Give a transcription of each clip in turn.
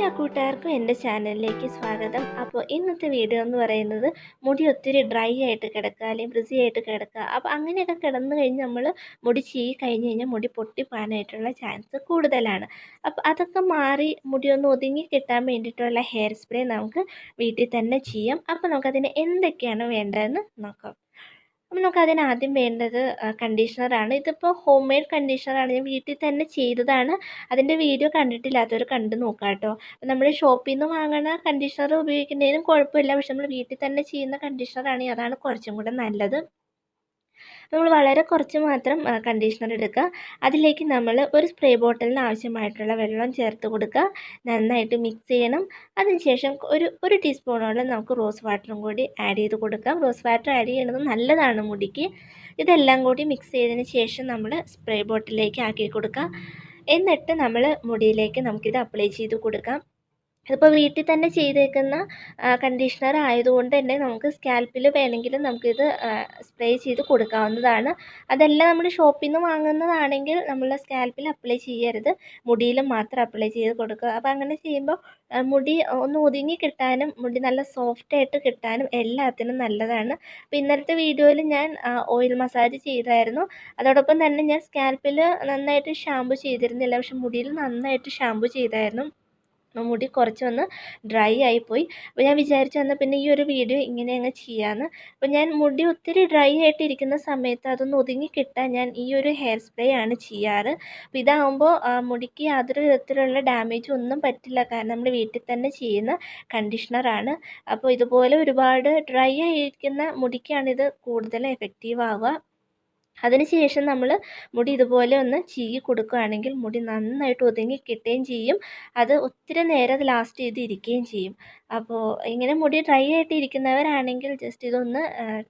എല്ലാ കൂട്ടുകാർക്കും എന്റെ ചാനലിലേക്ക് സ്വാഗതം. അപ്പോൾ ഇന്നത്തെ വീഡിയോ എന്ന് പറയുന്നത് മുടി ഒത്തിരി ഡ്രൈ ആയിട്ട് കിടക്കുക അല്ലെങ്കിൽ ബ്രിസി ആയിട്ട് കിടക്കുക. അപ്പോൾ അങ്ങനെയൊക്കെ കിടന്നു കഴിഞ്ഞ് നമ്മൾ മുടി ചീകി കഴിഞ്ഞ് കഴിഞ്ഞാൽ മുടി പൊട്ടിപ്പോകാനായിട്ടുള്ള ചാൻസ് കൂടുതലാണ്. അപ്പോൾ അതൊക്കെ മാറി മുടി ഒന്ന് ഒതുങ്ങി കിട്ടാൻ വേണ്ടിയിട്ടുള്ള ഹെയർ സ്പ്രേ നമുക്ക് വീട്ടിൽ തന്നെ ചെയ്യാം. അപ്പോൾ നമുക്കതിന് എന്തൊക്കെയാണ് വേണ്ടതെന്ന് നോക്കാം. അപ്പോൾ നമുക്ക് അതിന് ആദ്യം വേണ്ടത് കണ്ടീഷണറാണ് ഇതിപ്പോൾ ഹോം മെയ്ഡ് കണ്ടീഷണറാണ് ഞാൻ വീട്ടിൽ തന്നെ ചെയ്തതാണ്. അതിന്റെ വീഡിയോ കണ്ടിട്ടില്ലാത്തവർ കണ്ടു നോക്കാം കേട്ടോ. നമ്മൾ ഷോപ്പിൽ നിന്ന് വാങ്ങുന്ന കണ്ടീഷണർ ഉപയോഗിക്കുന്നതിനും കുഴപ്പമില്ല. പക്ഷെ നമ്മൾ വീട്ടിൽ തന്നെ ചെയ്യുന്ന കണ്ടീഷണറാണെങ്കിൽ അതാണ് കുറച്ചും കൂടെ നല്ലത്. നമ്മൾ വളരെ കുറച്ച് മാത്രം കണ്ടീഷണർ എടുക്കുക. അതിലേക്ക് നമ്മൾ ഒരു സ്പ്രേ ബോട്ടിലിന് ആവശ്യമായിട്ടുള്ള വെള്ളം ചേർത്ത് കൊടുക്കുക. നന്നായിട്ട് മിക്സ് ചെയ്യണം. അതിനുശേഷം ഒരു ഒരു ടീസ്പൂണോളം നമുക്ക് റോസ് വാട്ടറും കൂടി ആഡ് ചെയ്ത് കൊടുക്കാം. റോസ് വാട്ടർ ആഡ് ചെയ്യുന്നത് നല്ലതാണ് മുടിക്ക്. ഇതെല്ലാം കൂടി മിക്സ് ചെയ്തതിന് ശേഷം നമ്മൾ സ്പ്രേ ബോട്ടിലേക്ക് ആക്കി കൊടുക്കുക. എന്നിട്ട് നമ്മൾ മുടിയിലേക്ക് നമുക്കിത് അപ്ലൈ ചെയ്ത് കൊടുക്കാം. ഇതിപ്പോൾ വീട്ടിൽ തന്നെ ചെയ്തേക്കുന്ന കണ്ടീഷണർ ആയതുകൊണ്ട് തന്നെ നമുക്ക് സ്കാൽപ്പിൽ വേണമെങ്കിൽ നമുക്കിത് സ്പ്രേ ചെയ്ത് കൊടുക്കാവുന്നതാണ്. അതല്ല നമ്മൾ ഷോപ്പിൽ നിന്ന് വാങ്ങുന്നതാണെങ്കിൽ നമ്മൾ സ്കാൽപ്പിൽ അപ്ലൈ ചെയ്യരുത്. മുടിയിൽ മാത്രം അപ്ലൈ ചെയ്ത് കൊടുക്കുക. അപ്പോൾ അങ്ങനെ ചെയ്യുമ്പോൾ മുടി ഒന്ന് ഒതുങ്ങി കിട്ടാനും മുടി നല്ല സോഫ്റ്റ് ആയിട്ട് കിട്ടാനും എല്ലാത്തിനും നല്ലതാണ്. അപ്പോൾ ഇന്നലത്തെ വീഡിയോയിൽ ഞാൻ ഓയിൽ മസാജ് ചെയ്തായിരുന്നു. അതോടൊപ്പം തന്നെ ഞാൻ സ്കാൽപ്പിൽ നന്നായിട്ട് ഷാമ്പു ചെയ്തിരുന്നില്ല. പക്ഷെ മുടിയിൽ നന്നായിട്ട് ഷാമ്പു ചെയ്തായിരുന്നു. മുടി കുറച്ചൊന്ന് ഡ്രൈ ആയിപ്പോയി. അപ്പോൾ ഞാൻ വിചാരിച്ചു എന്നാൽ പിന്നെ ഈ ഒരു വീഡിയോ ഇങ്ങനെ അങ്ങ് ചെയ്യാമെന്ന് അപ്പോൾ ഞാൻ മുടി ഒത്തിരി ഡ്രൈ ആയിട്ട് ഇരിക്കുന്ന സമയത്ത് അതൊന്ന് ഒതുങ്ങി കിട്ടാൻ ഞാൻ ഈ ഒരു ഹെയർ സ്പ്രേ ആണ് ചെയ്യാറ്. അപ്പോൾ ഇതാകുമ്പോൾ മുടിക്ക് യാതൊരു വിധത്തിലുള്ള ഡാമേജും ഒന്നും പറ്റില്ല. കാരണം നമ്മൾ വീട്ടിൽ തന്നെ ചെയ്യുന്ന കണ്ടീഷണറാണ് അപ്പോൾ ഇതുപോലെ ഒരുപാട് ഡ്രൈ ആയിരിക്കുന്ന മുടിക്കാണിത് കൂടുതൽ എഫക്റ്റീവ് ആവുക. അതിനുശേഷം നമ്മൾ മുടി ഇതുപോലെ ഒന്ന് ചീകി കൊടുക്കുകയാണെങ്കിൽ മുടി നന്നായിട്ട് ഒതുങ്ങി കിട്ടുകയും ചെയ്യും. അത് ഒത്തിരി നേരം അത് ലാസ്റ്റ് ചെയ്ത് ഇരിക്കുകയും ചെയ്യും. അപ്പോൾ ഇങ്ങനെ മുടി ഡ്രൈ ആയിട്ട് ഇരിക്കുന്നവരാണെങ്കിൽ ജസ്റ്റ് ഇതൊന്ന്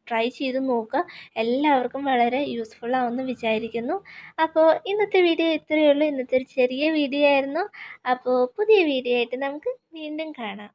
ട്രൈ ചെയ്ത് നോക്കുക. എല്ലാവർക്കും വളരെ യൂസ്ഫുൾ ആവുമെന്ന് വിചാരിക്കുന്നു. അപ്പോൾ ഇന്നത്തെ വീഡിയോ ഇത്രയേ ഉള്ളൂ. ഇന്നത്തെ ഒരു ചെറിയ വീഡിയോ ആയിരുന്നു. അപ്പോൾ പുതിയ വീഡിയോ ആയിട്ട് നമുക്ക് വീണ്ടും കാണാം.